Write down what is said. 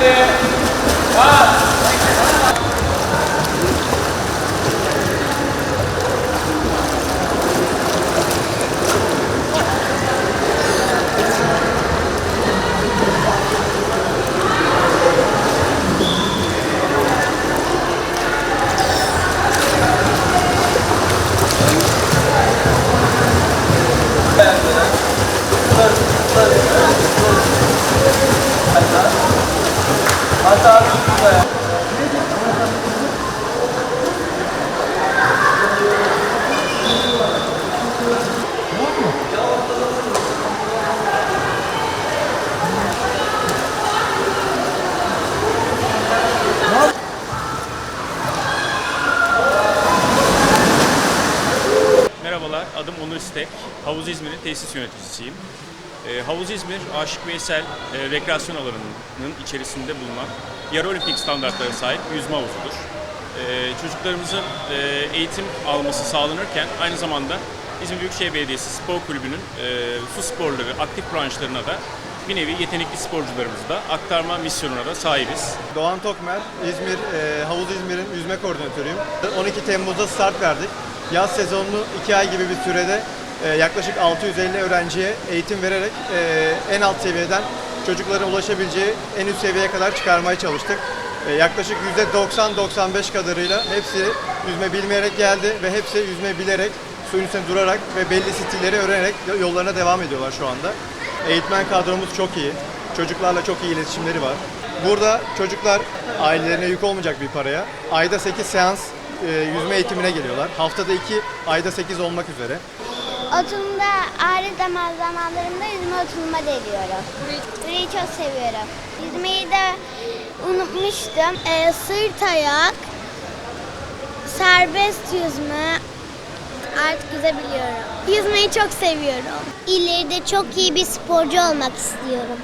Yeah. İstek. Havuz İzmir'in tesis yöneticisiyim. Ee, Havuz İzmir, Aşık Veysel e, rekreasyon alanının içerisinde bulunan yarı olimpik standartlara sahip yüzme havuzudur. Ee, çocuklarımızın e, eğitim alması sağlanırken aynı zamanda İzmir Büyükşehir Belediyesi Spor Kulübü'nün e, su sporları aktif branşlarına da bir nevi yetenekli sporcularımızı da aktarma misyonuna da sahibiz. Doğan Tokmer, İzmir, Havuz İzmir'in yüzme koordinatörüyüm. 12 Temmuz'da start verdik. Yaz sezonunu 2 ay gibi bir sürede e, yaklaşık 650 öğrenciye eğitim vererek e, en alt seviyeden çocukların ulaşabileceği en üst seviyeye kadar çıkarmaya çalıştık. E, yaklaşık %90-95 kadarıyla hepsi yüzme bilmeyerek geldi ve hepsi yüzme bilerek, suyun üstünde durarak ve belli stilleri öğrenerek yollarına devam ediyorlar şu anda. Eğitmen kadromuz çok iyi. Çocuklarla çok iyi iletişimleri var. Burada çocuklar ailelerine yük olmayacak bir paraya ayda 8 seans e, yüzme eğitimine geliyorlar. Haftada 2, ayda 8 olmak üzere. Oturumda ağrı zaman zamanlarında yüzme oturuma deliyorum. Burayı çok seviyorum. Yüzmeyi de unutmuştum. Ee, sırt ayak, serbest yüzme artık yüzebiliyorum. Yüzmeyi çok seviyorum. İleride çok iyi bir sporcu olmak istiyorum.